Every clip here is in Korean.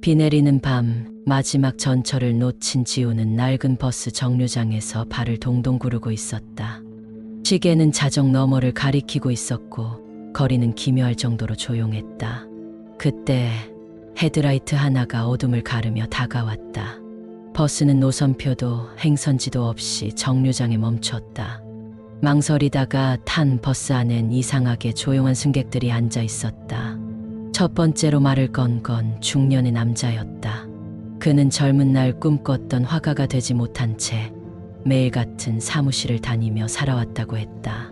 비 내리는 밤 마지막 전철을 놓친 지우는 낡은 버스 정류장에서 발을 동동 구르고 있었다. 시계는 자정 너머를 가리키고 있었고 거리는 기묘할 정도로 조용했다. 그때 헤드라이트 하나가 어둠을 가르며 다가왔다. 버스는 노선표도 행선지도 없이 정류장에 멈췄다. 망설이다가 탄 버스 안엔 이상하게 조용한 승객들이 앉아 있었다. 첫 번째로 말을 건 건 중년의 남자였다. 그는 젊은 날 꿈꿨던 화가가 되지 못한 채 매일 같은 사무실을 다니며 살아왔다고 했다.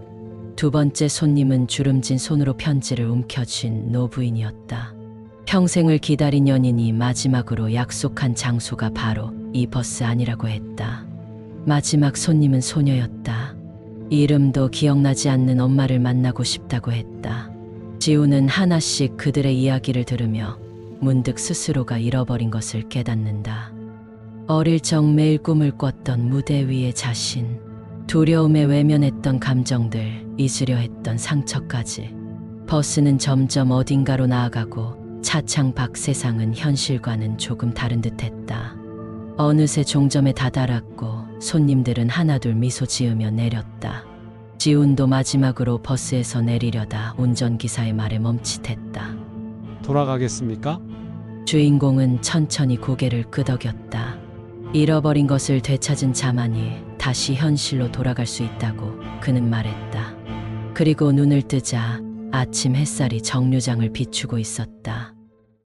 두 번째 손님은 주름진 손으로 편지를 움켜쥔 노부인이었다. 평생을 기다린 연인이 마지막으로 약속한 장소가 바로 이 버스 안이라고 했다. 마지막 손님은 소녀였다. 이름도 기억나지 않는 엄마를 만나고 싶다고 했다. 지우는 하나씩 그들의 이야기를 들으며 문득 스스로가 잃어버린 것을 깨닫는다. 어릴 적 매일 꿈을 꿨던 무대 위의 자신, 두려움에 외면했던 감정들, 잊으려 했던 상처까지. 버스는 점점 어딘가로 나아가고 차창 밖 세상은 현실과는 조금 다른 듯 했다. 어느새 종점에 다다랐고 손님들은 하나둘 미소 지으며 내렸다. 지훈도 마지막으로 버스에서 내리려다 운전기사의 말에 멈칫했다. 돌아가겠습니까? 주인공은 천천히 고개를 끄덕였다. 잃어버린 것을 되찾은 자만이 다시 현실로 돌아갈 수 있다고 그는 말했다. 그리고 눈을 뜨자 아침 햇살이 정류장을 비추고 있었다.